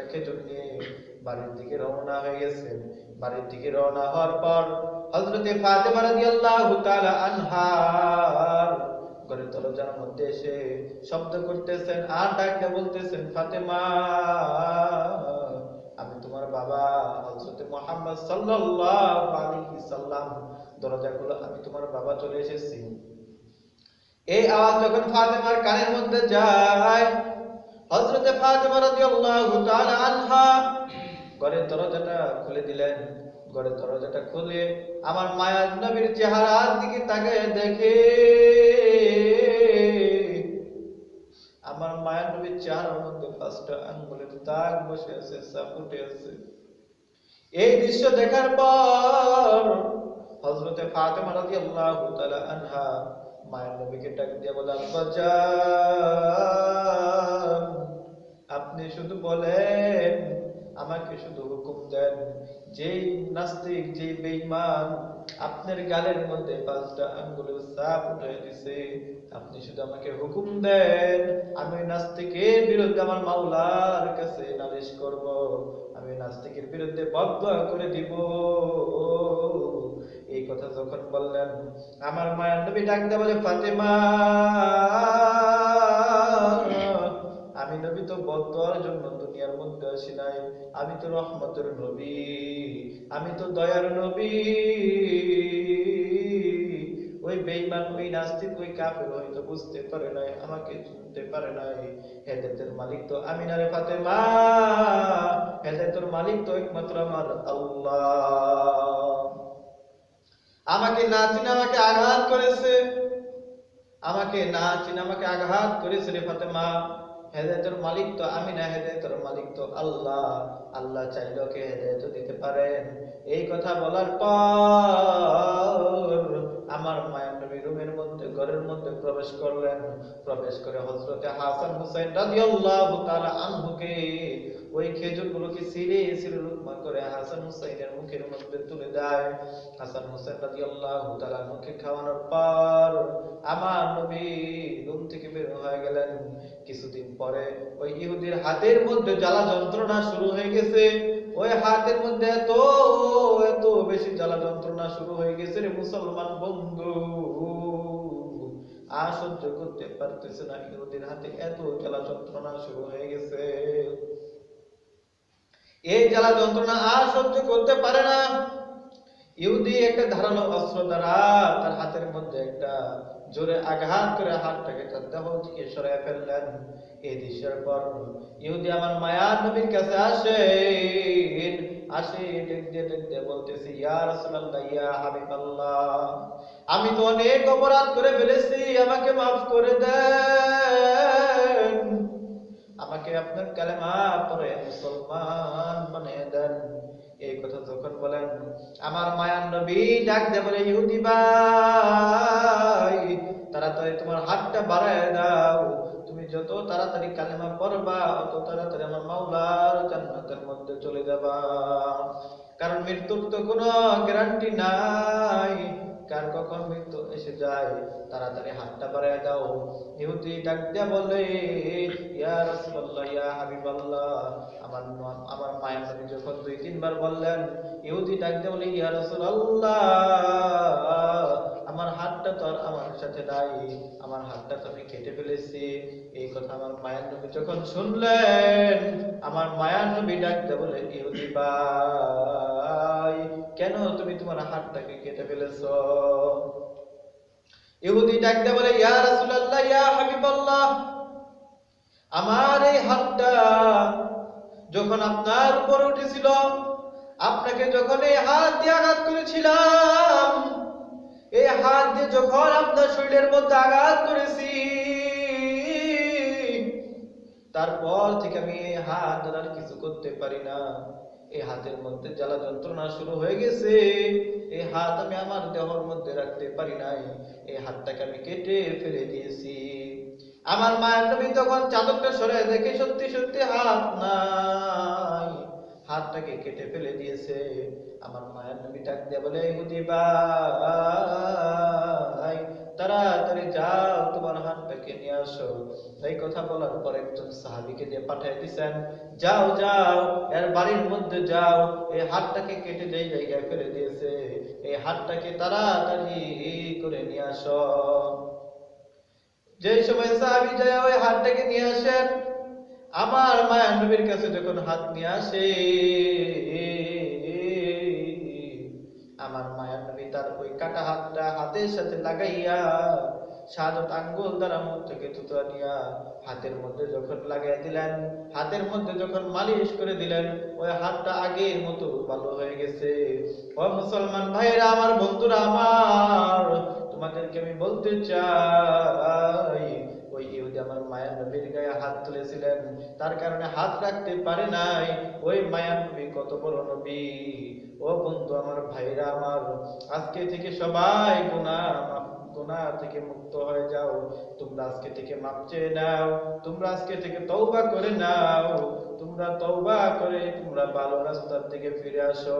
দশটা খেজুর নিয়ে বাড়ির দিকে রওনা হয়ে গেছেন। বাড়ির দিকে রওনা হওয়ার পর হযরতে ফাতেমা রাদিয়াল্লাহু তাআলা আনহার ঘরের দরজার মধ্যে এসে শব্দ করতেছেন, আর ডাকতে বলতেছেন, ফাতেমা, আমি তোমার বাবা হযরতে মুহাম্মদ সাল্লাল্লাহু আলাইহি সাল্লাম। দরজা খুলো আমি তোমার বাবা চলে এসেছি। এই আওয়াজ যখন ফাতেমার কানের মধ্যে যায় হযরতে ফাতেমা রাদিয়াল্লাহু তাআলা আনহা ঘরের দরজাটা খুলে দিলেন। ঘরের দরজাটা খুলে আমার মায়ার নবীর চেহারার দিকে তাকিয়ে দেখে আমার মায়ার নবীর চেহারার মধ্যে পাঁচটা আঙ্গুলের দাগ বসে আছে সাপ উঠে আছে। এই দৃশ্য দেখার পর হযরতে ফাতেমা রাদিয়াল্লাহু তাআলা আনহা মায়ের নবীকে ডাক দিয়ে বলে, আব্বা শুধু বলেন, আমাকে শুধু হুকুম দেন, যেই নাস্তিক, যেই বেঈমান আপনার গালের মধ্যে পাঁচটা আঙ্গুলের সাপ উঠে দিছে, আপনি শুধু আমাকে হুকুম দেন, আমি নাস্তিকের বিরুদ্ধে আমার মাওলার কাছে নালিশ করব, আমি নাস্তিকের বিরুদ্ধে বদয়া করে দিব। এই কথা যখন বললেন, আমার মায়ের নবী ডাক বলে, ফাতেমা! নবী তো বদয়ার জন্য দুনিয়ার মধ্যে আসি নাই। আমি তো রহমতের নবী, আমি তো দয়ার নবী। ওই বেঈমান, ওই নাস্তিক, ওই কাফের হয়তো বুঝতে পারে নাই, আমাকে চিনতে পারে নাই। হেদায়েতের মালিক তো আমি না রে ফাতেমা, হেদায়েতের মালিক তো একমাত্র আমার আল্লাহ। আমাকে না চিনে আমাকে আঘাত করেছে। আমাকে না চিনে আমাকে আঘাত করেছে রে ফাতেমা। হেদায়তের মালিক তো আমি না হেদায়তের মালিক তো আল্লাহ। আল্লাহ চাইলে ওকে হেদায়ত দিতে পারেন এই কথা বলার পর আমার মায়ের নবী রুমের মধ্যে, ঘরের মধ্যে প্রবেশ করলেন। প্রবেশ করে হজরতে হাসান হুসাইন রাদিয়াল্লাহু তাআলা আনহুকে ওই খেজুরগুলোকে ছিঁড়ে ছিঁড়ে লুকমা করে। হাসান হুসাইনের মুখের মধ্যে তুলে দেয়। হাসান হুসাইন রাদিয়াল্লাহু তাআলা মুখে খাওয়ানোর পর আমার নবী রুম থেকে বের হয়ে গেলেন। কিছুদিন পরে ওই ইহুদির হাতের মধ্যে জ্বালা যন্ত্রণা শুরু হয়ে গেছে। ওই হাতের মধ্যে এত এত বেশি জ্বালা যন্ত্রণা শুরু হয়ে গেছে রে মুসলমান বন্ধু। আর সহ্য করতে পারতেছে না ইহুদির হাতে এত জ্বালা যন্ত্রণা শুরু হয়ে গেছে। এই জ্বালা যন্ত্রণা আর সহ্য করতে পারে না। ইহুদি একটা ধারালো অস্ত্র দ্বারা তার হাতের মধ্যে একটা জোরে আঘাত করে হাতটাকে তার দেহ থেকে সরাই ফেললেন। এই দৃশ্যের পর ইহুদি আমার মায়ার নবীর কাছে আসে। আসে, দেখতে দেখতে বলতেছি, ইয়া রাসূলুল্লাহ, ইয়া হাবিবাল্লাহ, আমি তো অনেক অপরাধ করে ফেলেছি, আমাকে মাফ করে দেন আমাকে আপনার কালেমা পরে মুসলমান বানিয়ে দেন। এই কথা যখন বলেন, আমার মায়ার নবী ডাক দে বলে, ইহুদি ভাই, তাড়াতাড়ি তোমার হাতটা বাড়ায় দাও। তুমি যত তাড়াতাড়ি কালেমা পড়বা, অত তাড়াতাড়ি আমার মাওলার জান্নাতের মধ্যে চলে যাবা। কারণ মৃত্যুর তো কোনো গ্যারান্টি নাই। কার কখন মৃত্যু এসে যায়? তাড়াতাড়ি হাতটা বাড়ায় দাও। ইহুদি ডাক দিয়া বলে, ইয়া রাসূলুল্লাহ, ইয়া হাবিবাল্লাহ। আমার আমার মায়ের নবী যখন দুই তিনবার বললেন, ইহুদি ডাক দিয়া বলে, ইয়া হাতটা তো আর আমার সাথে নাই আমার হাতটা তো আমি কেটে ফেলেছি। এই কথা আমার মায়ের নবী যখন শুনলেন, আমার মায়ের নবী ডাক দিয়া বলে, ইহুদি ভাই, কেন তুমি তোমার হাতটাকে কেটে ফেলেছো? ইহুদি ডাকতে বলে, ইয়া রাসূলুল্লাহ, ইয়া হাবিবাল্লাহ, আমার এই হাতটা যখন আপনার উপর উঠেছিল, আপনাকে যখন এই হাত দিয়ে আঘাত করেছিলাম এই হাত দিয়ে যখন আপনার শরীরের মধ্যে আঘাত করেছি, তারপর থেকে আমি এই হাত আর কিছু করতে পারি না। এই হাতের মধ্যে জ্বালা যন্ত্রণা শুরু হয়ে গেছে। এই হাত আমি আমার দেহর মধ্যে রাখতে পারি নাই। এই হাতটাকে আমি কেটে ফেলে দিয়েছি। আমার মায়ের নবী তখন চাদরটা সরে দেখে সত্যি সত্যি হাত নাই। হাতটাকে কেটে ফেলে দিয়েছে। আমার মায়ের নবী ডাক দিয়ে বলে ইহুদি ভাই, তাড়াতাড়ি যাও, তোমার হাতটাকে নিয়ে আসো। এই কথা বলার পর একজন সাহাবিকে দিয়ে পাঠিয়ে দিছেন। যাও যাও, এর বাড়ির মধ্যে যাও। এই হাতটাকে কেটে যেই জায়গায় ফেলে দিয়েছে, এই হাতটাকে তাড়াতাড়ি করে নিয়ে আসো। যেই সময় সাহাবি যায়, ওই হাতটাকে নিয়ে আসেন। আমার মায়া নবীর কাছে যখন হাত নিয়ে আসে, আমার মায়া নবী তার ওই কাটা হাতটা হাতের সাথে লাগাইয়া সাদত আঙ্গুল দ্বারা মুখ থেকে তুতুয়া নিয়া হাতের মধ্যে যখন লাগাই দিলেন, হাতের মধ্যে যখন মালিশ করে দিলেন, ওই হাতটা আগের মতো ভালো হয়ে গেছে। ও মুসলমান ভাইরা আমার বন্ধুরা আমার, তোমাদেরকে আমি বলতে চাই ইহুদি আমার মায়া নবীর গায়ে হাত তুলেছিলেন। তার কারণে হাত রাখতে পারে নাই। ওই মায়া নবী কত বড় নবী। ও বন্ধু আমার ভাইরা আমার, আজকে থেকে সবাই মাফ, গুনাহ থেকে মুক্ত হয়ে যাও। তোমরা আজকে থেকে মাপ চেয়ে নাও। তোমরা আজকে থেকে তওবা করে নাও। তোমরা তওবা করে তোমরা ভালো রাস্তার দিকে ফিরে আসো।